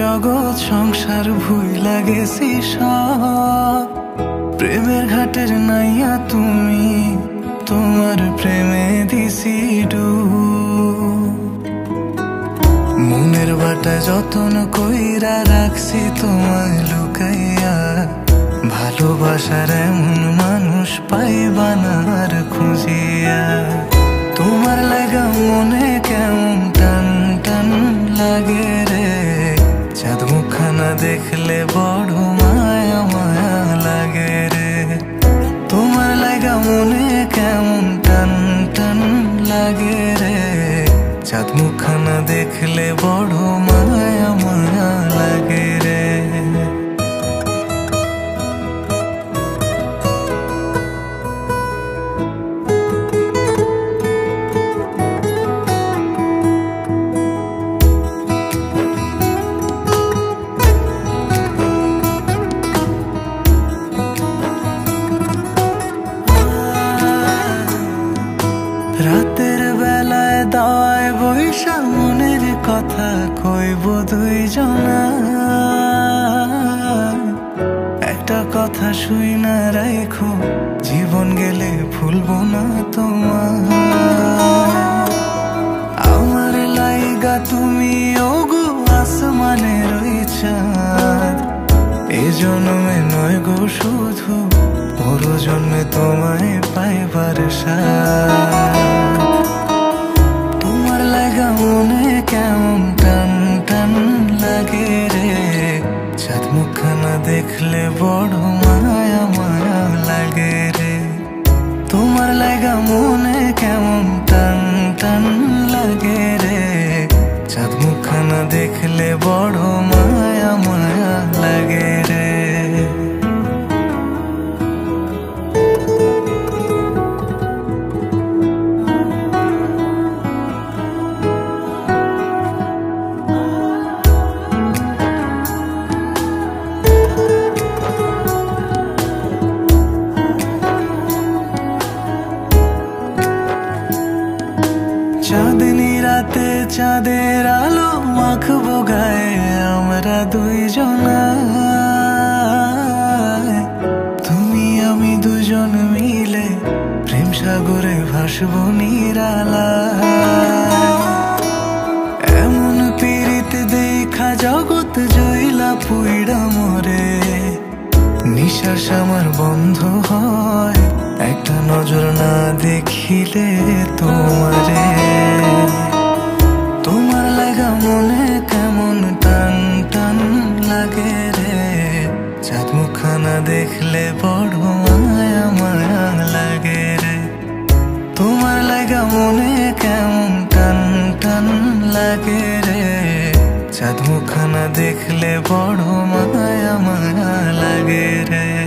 জগৎ সংসার ভুই লাগেছি সব। প্রেমের ঘাটের নাইয়া তুমি তোমার প্রেমে দিছি ডুব মনের বাটা যতন কইরা রাখছি তোমায় লুকাইয়া, ভালোবাসার এমন মানুষ পাইবা না আর খুঁজিয়া। তোমার লাগা মনে কেমন চাঁদ মুখানা দেখলে বড় মায়া মায়া লাগে। রাতের বেলায় দাওয়ায় বৈশা মনের কথা কইব দুইজনা। একটা কথা শুই না রাখো জীবন গেলে ভুলবো না তোমার। আমার লাইগা তুমি ওগো আসমানের ওই চাঁদ। এ জন্মে নয় গো শুধু, পর জন্মে তোমায় পাইবার সাথ তোমার লাগা মনে কেমন টান টান লাগে রে? চাঁদ মুখানা দেখলে বড় মায়া দুজন মিলে প্রেম সাগরে ভাসবো নিরালা। এমন পীড়িত দেখা জগৎ জইলা পুইড়া মরে। নিঃশ্বাস আমার বন্ধ হয়, একটা নজর না দেখিলে তোমার। দেখলে বড় মায়া মায়া লাগে রে। তোমার লাগা মনে কেমন টান টান লাগে রে। চাঁদ মুখানা দেখলে বড় মায়া মায়া লাগে রে।